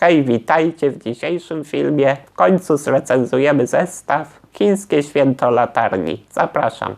Hej, witajcie w dzisiejszym filmie. W końcu zrecenzujemy zestaw Chińskie Święto Latarni. Zapraszam.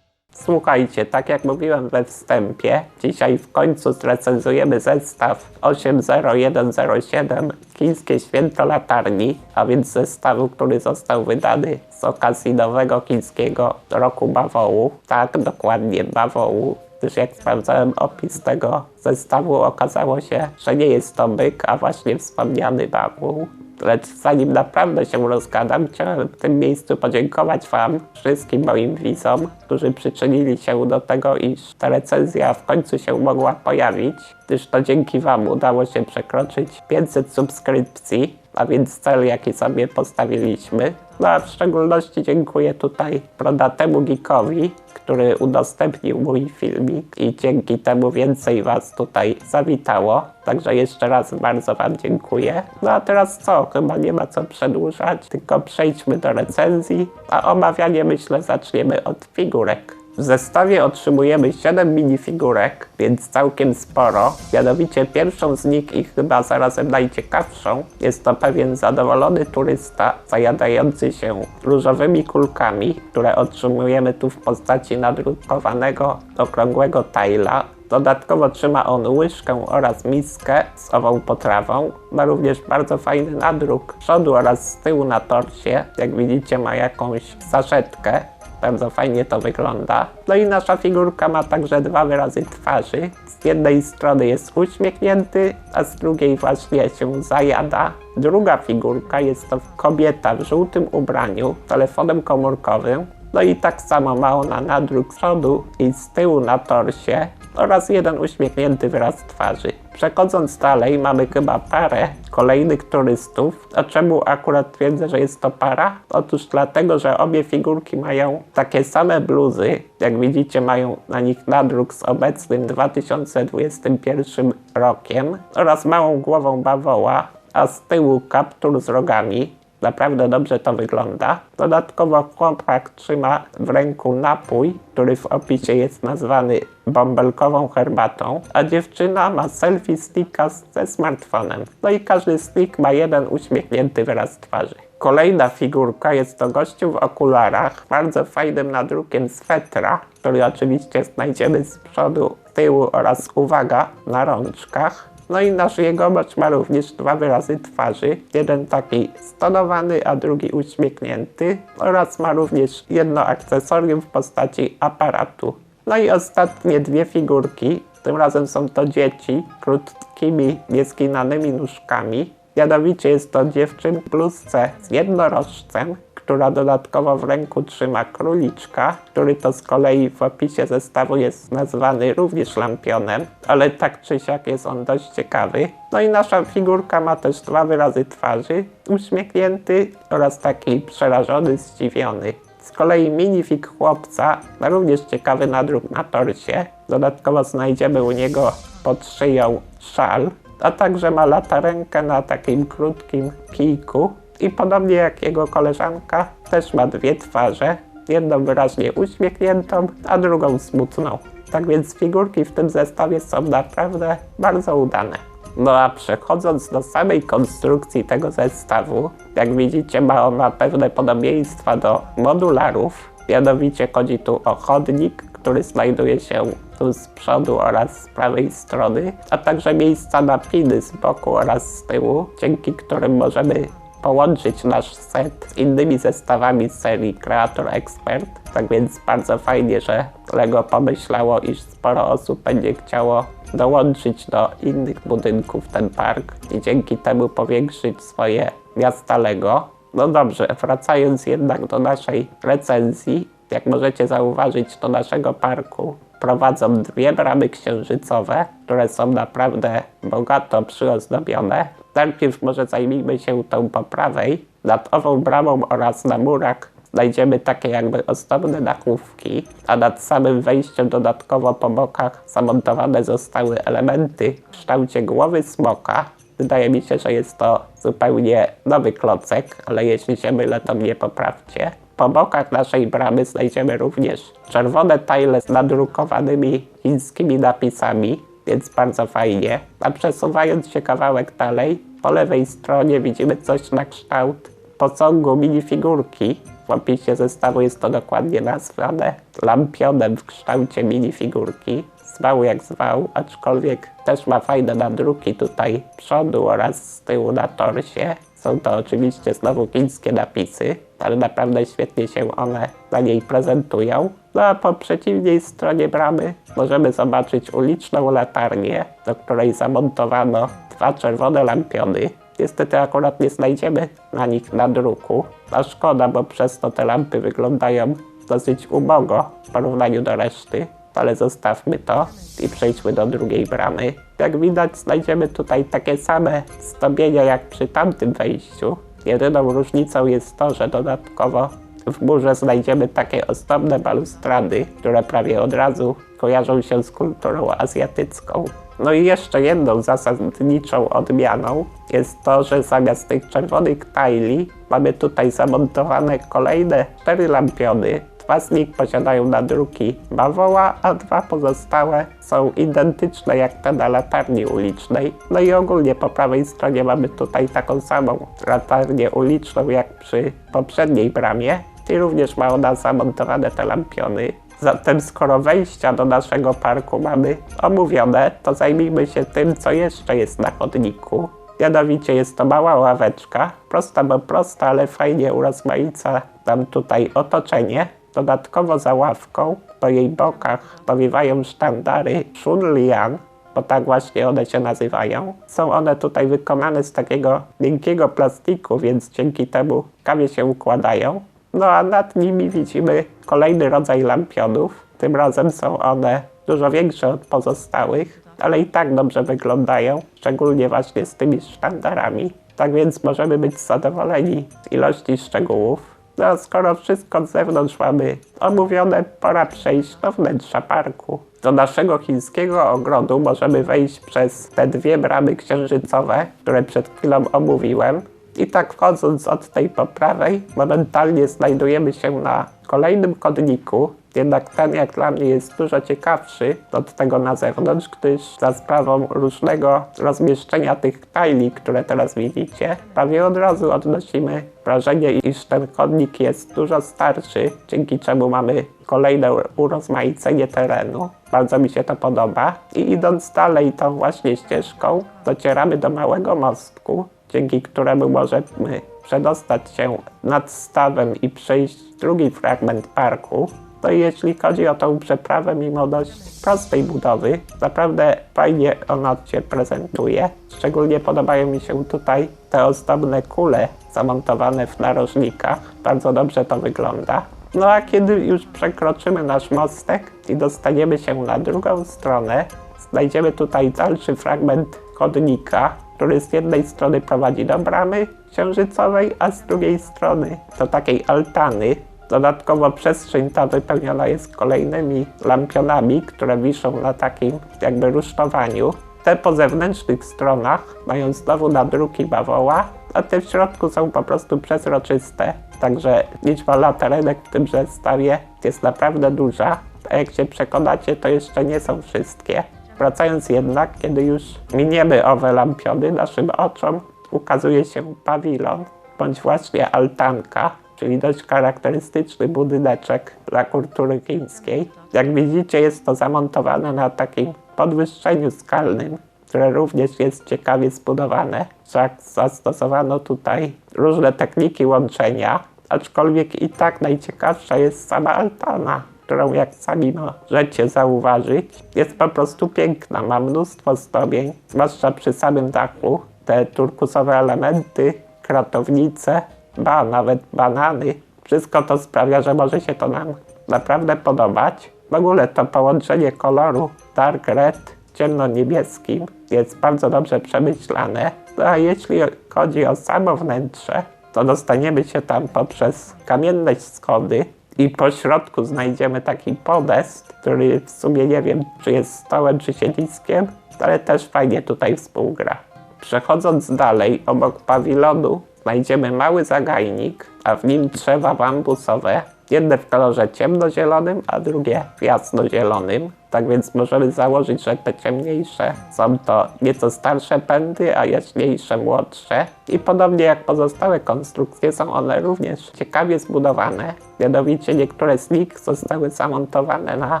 Słuchajcie, tak jak mówiłem we wstępie, dzisiaj w końcu zrecenzujemy zestaw 80107 Chińskie Święto Latarni, a więc zestawu, który został wydany z okazji nowego chińskiego roku bawołu. Tak, dokładnie bawołu, gdyż jak sprawdzałem opis tego zestawu, okazało się, że nie jest to byk, a właśnie wspomniany bawoł. Lecz zanim naprawdę się rozgadam, chciałem w tym miejscu podziękować Wam, wszystkim moim widzom, którzy przyczynili się do tego, iż ta recenzja w końcu się mogła pojawić, gdyż to dzięki Wam udało się przekroczyć 500 subskrypcji, a więc cel, jaki sobie postawiliśmy. No a w szczególności dziękuję tutaj Prodatemu Geekowi, który udostępnił mój filmik i dzięki temu więcej Was tutaj zawitało. Także jeszcze raz bardzo Wam dziękuję. No a teraz co? Chyba nie ma co przedłużać, tylko przejdźmy do recenzji, a omawianie myślę zaczniemy od figurek. W zestawie otrzymujemy 7 minifigurek, więc całkiem sporo. Mianowicie pierwszą z nich i chyba zarazem najciekawszą jest to pewien zadowolony turysta zajadający się różowymi kulkami, które otrzymujemy tu w postaci nadrukowanego okrągłego tajla. Dodatkowo trzyma on łyżkę oraz miskę z ową potrawą. Ma również bardzo fajny nadruk przodu oraz z tyłu na torsie. Jak widzicie ma jakąś saszetkę. Bardzo fajnie to wygląda. No i nasza figurka ma także dwa wyrazy twarzy. Z jednej strony jest uśmiechnięty, a z drugiej właśnie się zajada. Druga figurka jest to kobieta w żółtym ubraniu, telefonem komórkowym. No i tak samo ma ona nadruk z przodu i z tyłu na torsie oraz jeden uśmiechnięty wyraz twarzy. Przechodząc dalej, mamy chyba parę kolejnych turystów. A czemu akurat twierdzę, że jest to para? Otóż dlatego, że obie figurki mają takie same bluzy. Jak widzicie, mają na nich nadruk z obecnym 2021 rokiem oraz małą głową bawoła, a z tyłu kaptur z rogami. Naprawdę dobrze to wygląda. Dodatkowo chłopak trzyma w ręku napój, który w opisie jest nazwany bąbelkową herbatą, a dziewczyna ma selfie sticka ze smartfonem. No i każdy stick ma jeden uśmiechnięty wyraz twarzy. Kolejna figurka jest to gościu w okularach, bardzo fajnym nadrukiem swetra, który oczywiście znajdziemy z przodu, tyłu oraz, uwaga, na rączkach. No i nasz jegomość ma również dwa wyrazy twarzy. Jeden taki stonowany, a drugi uśmiechnięty. Oraz ma również jedno akcesorium w postaci aparatu. No i ostatnie dwie figurki. Tym razem są to dzieci krótkimi, nieskinanymi nóżkami. Mianowicie jest to dziewczyn w bluzce z jednorożcem, która dodatkowo w ręku trzyma króliczka, który to z kolei w opisie zestawu jest nazwany również lampionem, ale tak czy siak jest on dość ciekawy. No i nasza figurka ma też dwa wyrazy twarzy, uśmiechnięty oraz taki przerażony, zdziwiony. Z kolei minifig chłopca ma również ciekawy nadruk na torsie. Dodatkowo znajdziemy u niego pod szyją szal, a także ma latarenkę na takim krótkim kijku. I podobnie jak jego koleżanka, też ma dwie twarze, jedną wyraźnie uśmiechniętą, a drugą smutną. Tak więc figurki w tym zestawie są naprawdę bardzo udane. No a przechodząc do samej konstrukcji tego zestawu, jak widzicie ma ona pewne podobieństwa do modularów. Mianowicie chodzi tu o chodnik, który znajduje się tu z przodu oraz z prawej strony, a także miejsca na piny z boku oraz z tyłu, dzięki którym możemy połączyć nasz set z innymi zestawami z serii Creator Expert. Tak więc bardzo fajnie, że LEGO pomyślało, iż sporo osób będzie chciało dołączyć do innych budynków ten park i dzięki temu powiększyć swoje miasta LEGO. No dobrze, wracając jednak do naszej recenzji, jak możecie zauważyć, do naszego parku prowadzą dwie bramy księżycowe, które są naprawdę bogato przyozdobione. Najpierw może zajmijmy się tą po prawej. Nad ową bramą oraz na murach znajdziemy takie jakby ozdobne dachówki, a nad samym wejściem dodatkowo po bokach zamontowane zostały elementy w kształcie głowy smoka. Wydaje mi się, że jest to zupełnie nowy klocek, ale jeśli się mylę, to mnie poprawcie. Po bokach naszej bramy znajdziemy również czerwone tile z nadrukowanymi chińskimi napisami, więc bardzo fajnie. A przesuwając się kawałek dalej, po lewej stronie widzimy coś na kształt posągu minifigurki. W opisie zestawu jest to dokładnie nazwane lampionem w kształcie minifigurki. Zwał jak zwał, aczkolwiek też ma fajne nadruki tutaj przodu oraz z tyłu na torsie. Są to oczywiście znowu chińskie napisy, ale naprawdę świetnie się one na niej prezentują. No a po przeciwnej stronie bramy możemy zobaczyć uliczną latarnię, do której zamontowano dwa czerwone lampiony. Niestety akurat nie znajdziemy na nich nadruku, a szkoda, bo przez to te lampy wyglądają dosyć ubogo w porównaniu do reszty ale zostawmy to i przejdźmy do drugiej bramy. Jak widać znajdziemy tutaj takie same zdobienia jak przy tamtym wejściu. Jedyną różnicą jest to, że dodatkowo w murze znajdziemy takie ozdobne balustrady, które prawie od razu kojarzą się z kulturą azjatycką. No i jeszcze jedną zasadniczą odmianą jest to, że zamiast tych czerwonych tajli mamy tutaj zamontowane kolejne cztery lampiony, Dwa z nich posiadają nadruki bawoła, a dwa pozostałe są identyczne jak te na latarni ulicznej. No i ogólnie po prawej stronie mamy tutaj taką samą latarnię uliczną jak przy poprzedniej bramie i również ma ona zamontowane te lampiony. Zatem skoro wejścia do naszego parku mamy omówione, to zajmijmy się tym, co jeszcze jest na chodniku. Mianowicie jest to mała ławeczka, prosta bo prosta, ale fajnie urozmaica nam tutaj otoczenie. Dodatkowo za ławką po jej bokach powiewają sztandary Shunlian, bo tak właśnie one się nazywają. Są one tutaj wykonane z takiego miękkiego plastiku, więc dzięki temu kawie się układają. No a nad nimi widzimy kolejny rodzaj lampionów. Tym razem są one dużo większe od pozostałych, ale i tak dobrze wyglądają, szczególnie właśnie z tymi sztandarami. Tak więc możemy być zadowoleni z ilości szczegółów. No, skoro wszystko z zewnątrz mamy omówione, pora przejść do wnętrza parku. Do naszego chińskiego ogrodu możemy wejść przez te dwie bramy księżycowe, które przed chwilą omówiłem. I tak wchodząc od tej po prawej, momentalnie znajdujemy się na kolejnym chodniku, jednak ten jak dla mnie jest dużo ciekawszy od tego na zewnątrz, gdyż za sprawą różnego rozmieszczenia tych tajli, które teraz widzicie, prawie od razu odnosimy wrażenie, iż ten chodnik jest dużo starszy, dzięki czemu mamy kolejne urozmaicenie terenu. Bardzo mi się to podoba. I idąc dalej tą właśnie ścieżką, docieramy do małego mostku, dzięki któremu możemy przedostać się nad stawem i przejść drugi fragment parku, to jeśli chodzi o tą przeprawę, mimo dość prostej budowy, naprawdę fajnie ona się prezentuje. Szczególnie podobają mi się tutaj te ozdobne kule zamontowane w narożnikach. Bardzo dobrze to wygląda. No a kiedy już przekroczymy nasz mostek i dostaniemy się na drugą stronę, znajdziemy tutaj dalszy fragment chodnika, który z jednej strony prowadzi do bramy księżycowej, a z drugiej strony do takiej altany. Dodatkowo przestrzeń ta wypełniona jest kolejnymi lampionami, które wiszą na takim jakby rusztowaniu. Te po zewnętrznych stronach mają znowu nadruki bawoła, a te w środku są po prostu przezroczyste. Także liczba latarenek w tym zestawie jest naprawdę duża. A jak się przekonacie, to jeszcze nie są wszystkie. Wracając jednak, kiedy już miniemy owe lampiony, naszym oczom ukazuje się pawilon, bądź właśnie altanka, czyli dość charakterystyczny budyneczek dla kultury chińskiej. Jak widzicie, jest to zamontowane na takim podwyższeniu skalnym, które również jest ciekawie zbudowane. Wszak zastosowano tutaj różne techniki łączenia, aczkolwiek i tak najciekawsza jest sama altana którą jak sami możecie zauważyć, jest po prostu piękna. Ma mnóstwo zdobień, zwłaszcza przy samym dachu. Te turkusowe elementy, kratownice, ba, nawet banany. Wszystko to sprawia, że może się to nam naprawdę podobać. W ogóle to połączenie koloru dark red ciemno-niebieskim jest bardzo dobrze przemyślane. No a jeśli chodzi o samo wnętrze, to dostaniemy się tam poprzez kamienne schody, i po środku znajdziemy taki podest, który w sumie nie wiem, czy jest stołem, czy siedliskiem, ale też fajnie tutaj współgra. Przechodząc dalej, obok pawilonu znajdziemy mały zagajnik, a w nim drzewa bambusowe, jedne w kolorze ciemnozielonym, a drugie w jasnozielonym. Tak więc możemy założyć, że te ciemniejsze są to nieco starsze pędy, a jaśniejsze młodsze. I podobnie jak pozostałe konstrukcje są one również ciekawie zbudowane. Mianowicie niektóre z nich zostały zamontowane na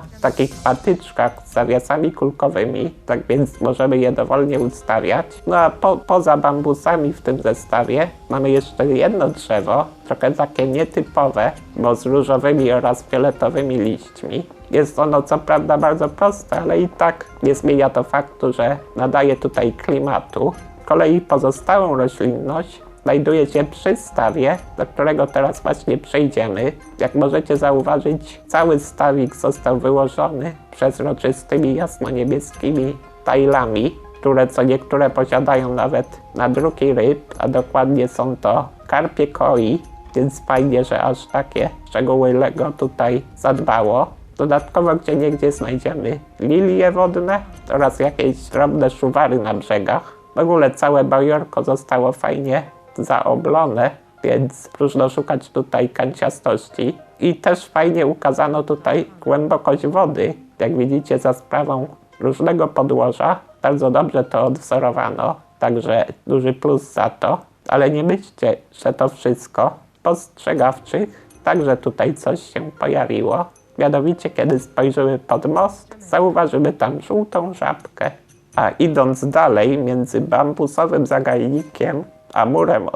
takich patyczkach z zawiasami kulkowymi, tak więc możemy je dowolnie ustawiać. No a po, poza bambusami w tym zestawie mamy jeszcze jedno drzewo, trochę takie nietypowe, bo z różowymi oraz fioletowymi liśćmi. Jest ono co prawda bardzo proste, ale i tak nie zmienia to faktu, że nadaje tutaj klimatu. Z kolei pozostałą roślinność znajduje się przy stawie, do którego teraz właśnie przejdziemy. Jak możecie zauważyć, cały stawik został wyłożony przezroczystymi jasno-niebieskimi tajlami, które co niektóre posiadają nawet nadruki ryb, a dokładnie są to karpie koi, więc fajnie, że aż takie szczegóły Lego tutaj zadbało. Dodatkowo gdzie niegdzie znajdziemy lilie wodne oraz jakieś drobne szuwary na brzegach. W ogóle całe bajorko zostało fajnie zaoblone, więc próżno szukać tutaj kanciastości. I też fajnie ukazano tutaj głębokość wody. Jak widzicie za sprawą różnego podłoża, bardzo dobrze to odwzorowano, także duży plus za to. Ale nie myślcie, że to wszystko. Postrzegawczych także tutaj coś się pojawiło. Mianowicie, kiedy spojrzymy pod most, zauważymy tam żółtą żabkę. A idąc dalej między bambusowym zagajnikiem a murem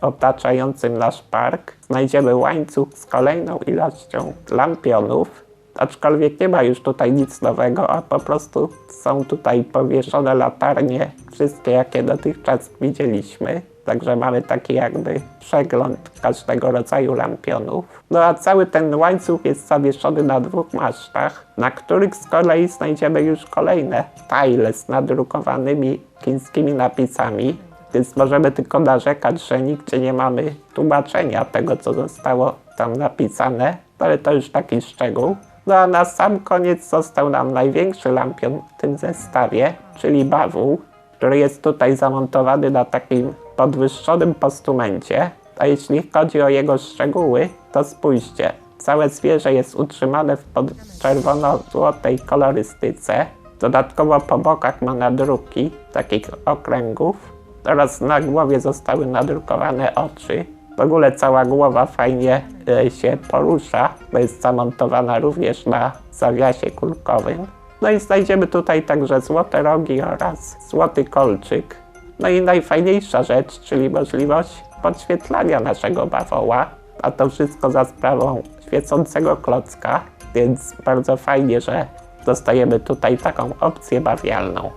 otaczającym nasz park, znajdziemy łańcuch z kolejną ilością lampionów. Aczkolwiek nie ma już tutaj nic nowego, a po prostu są tutaj powieszone latarnie, wszystkie jakie dotychczas widzieliśmy. Także mamy taki jakby przegląd każdego rodzaju lampionów. No a cały ten łańcuch jest zawieszony na dwóch masztach, na których z kolei znajdziemy już kolejne tile z nadrukowanymi chińskimi napisami. Więc możemy tylko narzekać, że nigdzie nie mamy tłumaczenia tego, co zostało tam napisane, ale to już taki szczegół. No a na sam koniec został nam największy lampion w tym zestawie, czyli bawół, który jest tutaj zamontowany na takim podwyższonym postumencie. A jeśli chodzi o jego szczegóły, to spójrzcie. Całe zwierzę jest utrzymane w czerwono-złotej kolorystyce. Dodatkowo po bokach ma nadruki takich okręgów oraz na głowie zostały nadrukowane oczy. W ogóle cała głowa fajnie e, się porusza, bo jest zamontowana również na zawiasie kulkowym. No i znajdziemy tutaj także złote rogi oraz złoty kolczyk. No i najfajniejsza rzecz, czyli możliwość podświetlania naszego bawoła, a to wszystko za sprawą świecącego klocka, więc bardzo fajnie, że dostajemy tutaj taką opcję bawialną.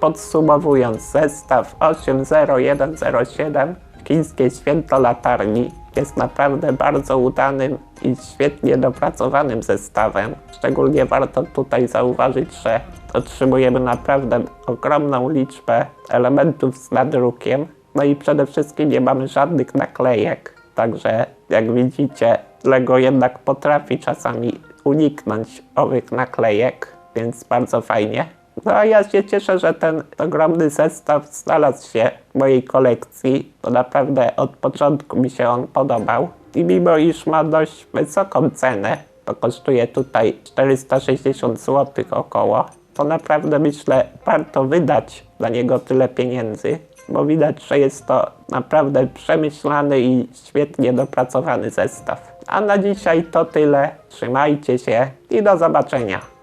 Podsumowując, zestaw 80107 Chińskie Święto Latarni jest naprawdę bardzo udanym i świetnie dopracowanym zestawem. Szczególnie warto tutaj zauważyć, że otrzymujemy naprawdę ogromną liczbę elementów z nadrukiem. No i przede wszystkim nie mamy żadnych naklejek. Także jak widzicie, Lego jednak potrafi czasami uniknąć owych naklejek, więc bardzo fajnie. No a ja się cieszę, że ten ogromny zestaw znalazł się w mojej kolekcji, bo naprawdę od początku mi się on podobał. I mimo iż ma dość wysoką cenę, to kosztuje tutaj 460 zł około, to naprawdę myślę warto wydać za niego tyle pieniędzy, bo widać, że jest to naprawdę przemyślany i świetnie dopracowany zestaw. A na dzisiaj to tyle. Trzymajcie się i do zobaczenia.